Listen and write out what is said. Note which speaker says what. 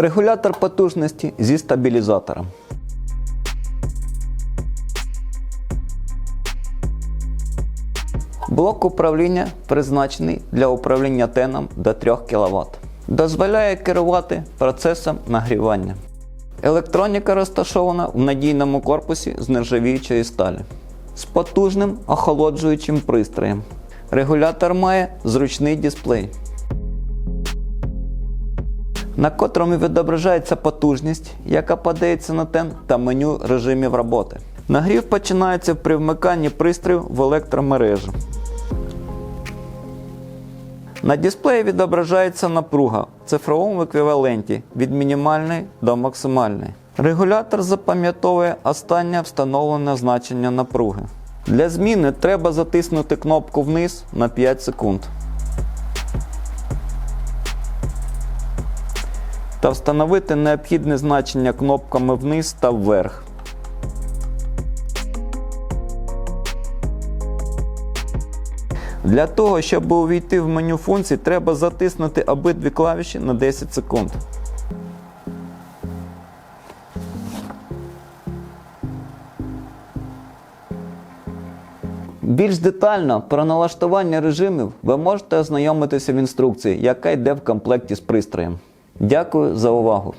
Speaker 1: Регулятор потужності зі стабілізатором. Блок управління призначений для управління теном до 3 кВт. Дозволяє керувати процесом нагрівання. Електроніка розташована в надійному корпусі з нержавіючої сталі з потужним охолоджуючим пристроєм. Регулятор має зручний дисплей, на котрому відображається потужність, яка подається на тен та меню режимів роботи. Нагрів починається при вмиканні пристрою в електромережу. На дисплеї відображається напруга в цифровому еквіваленті від мінімальної до максимальної. Регулятор запам'ятовує останнє встановлене значення напруги. Для зміни треба затиснути кнопку вниз на 5 секунд. Та встановити необхідне значення кнопками вниз та вверх. Для того, щоб увійти в меню функцій, треба затиснути обидві клавіші на 10 секунд. Більш детально про налаштування режимів ви можете ознайомитися в інструкції, яка йде в комплекті з пристроєм. Дякую за увагу!